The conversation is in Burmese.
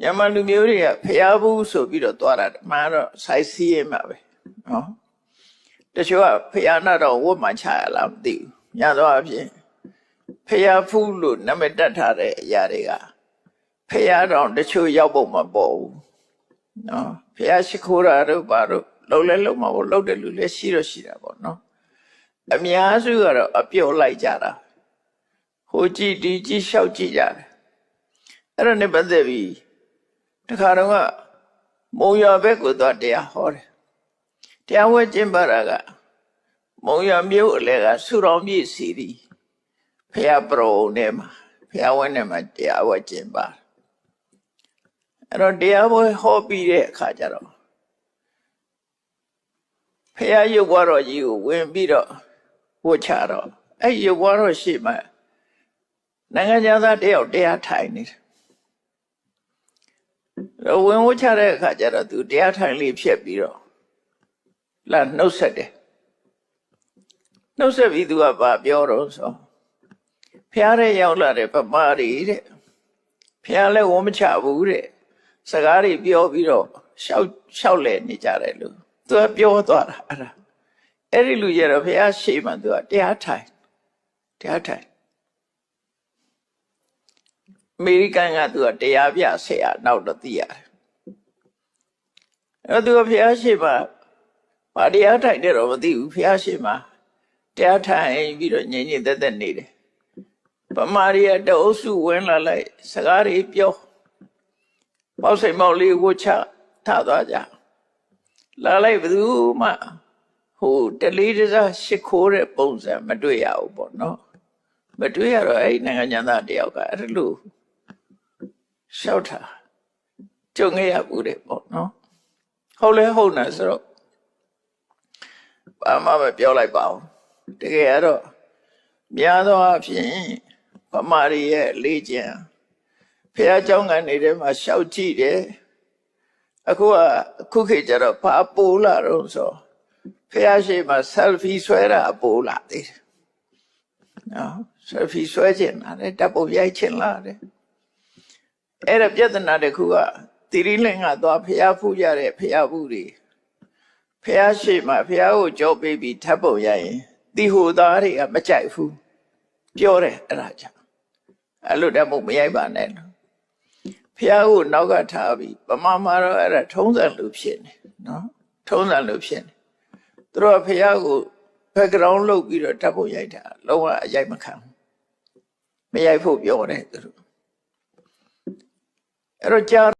မြန်မာလူမျိုးတွေကဖျားဘူးဆိုပြီးတော့သွားတာမှန်တော့စိုက်စီးရင်မှာပဲနော်တချို့ကဖျားနာတော့ဝတ်မှချရလားမသိဘူးညတော့အဖြစ်ဖျားဖူးလို့နာမည်တက်ထားတဲ့အရာတွေကဖျားတော့တချို့ရောက်ပုံမပေါ်ဘူးနော်ဖျားရှိခိုးတာတို့ဘာတို့လုံးလဲလုံးမဟုတ်လုံးတယ်လူလည်းရှိတော့ရှိတာပေါ့နော်အများစုကတော့အပြုတ်လိုက်ကြတာဟိုကြည့်ဒီကြည့်လျှောက်ကြည့်ကြတယ်အဲ့ဒါနဲ့ပတ်သက်ပြီး တခါတော့ကမုံရဘက်ကိုသွားတရားဟောတယ်တရားဝဲကျင့်ပါတာကမုံရမြို့အလဲကဆူတော်မြည့်စီရီဖះပရုံနဲ့မှာဖះဝဲနဲ့မှာတရားဝဲကျင့်ပါအဲ့တော့တရားဝဲဟောပြီးတဲ့အခါကျတော့ဖះရုပ်ဘွားတော်ကြီးကိုဝင်ပြီးတော့ဝတ်ချတော့အဲ့ရုပ်ဘွားတော်ရှိမှနိုင်ငံသားတယောက်တရားထိုင်နေတယ် တော့ဝင်ဝချတဲ့အခါကျတော့သူတရားထိုင်လေးဖြတ်ပြီးတော့လာနှုတ်ဆက်တယ်နှုတ်ဆက်ပြီးသူကဘာပြောတော့ဆိုဖះတဲ့ရောက်လာတဲ့ပမာရီတဲ့ဖះလည်းဝမချဘူးတဲ့စကားတွေပြောပြီးတော့ရှောက်ရှောက်လဲနေကြတယ်လို့သူကပြောသွားတာအဲ့ဒါအဲ့ဒီလူကျတော့ဖះရှေ့မှာသူကတရားထိုင်တရားထိုင်အ မေရိကန်ကသူကတရားပြဆရာနောက်တော့သိရတယ်အဲ့တော့သူကဖះရှိမှဗာတရားထိုင်တယ်တော့မသိဘူးဖះရှိမှတရားထိုင်ပြီးတော့ငြိမ်ငြိမ်သက်သက်နေတယ်ပမာရီယတအုပ်စုဝင်လာလိုက်စကားတွေပြောပေါ့စိမ်မောက်လေးကိုချထသွားကြလာလိုက်ဘယ်သူမှဟိုတလေးတစားရှ िख ိုးတဲ့ပုံစံမတွေ့ရဘူးပေါ့နော်မတွေ့ရတော့အဲ့ဒီနိုင်ငံသားတယောက်ကအဲ့လို လျှောက်တာကြုံခဲ့ရဘူးတဲ့ပေါ့နော်ဟုတ်လဲဟုတ်နေဆိုတော့ဘာမှမပြောလိုက်ပါဘူးတကယ်ကတော့များသောအားဖြင့်ဗမာရီရဲ့လေ့ကျင့်ဖះเจ้าကနေထဲမှာရှောက်ကြည့်တယ်အခုကအခုခေတ်ကျတော့ဘာပိုးလာတော့ဆိုဖះရှိမှာ selfie ဆွဲတာပိုးလာသေးတယ်နော် selfie ဆွဲခြင်းလာတယ်တပ်ပုံရိုက်ခြင်းလာတယ် အဲ့ဒါပြဿနာတစ်ခုကတိရိလင်္ကသွားဖျားဖူးကြတဲ့ဖျားဘူးတွေဖျားရှိမှဖျားကိုကြောပေးပြီးထပ်ပုံရရင်တိဟိုသားတွေကမကြိုက်ဘူးပြောတယ်အဲ့ဒါကြောင့်အဲ့လိုတတ်ဖို့မရိုက်ပါနဲ့လို့ဖျားကိုနောက်ကထားပြီးပမာမာတော့အဲ့ဒါထုံးစံလိုဖြစ်နေနော်ထုံးစံလိုဖြစ်နေသူတို့ကဖျားကို background လုပ်ပြီးတော့တတ်ဖို့ရိုက်တာလုံးဝအရိုက်မခံဘူးမရိုက်ဖို့ပြောတယ်သူတို့ အဲ့တော့ကြာ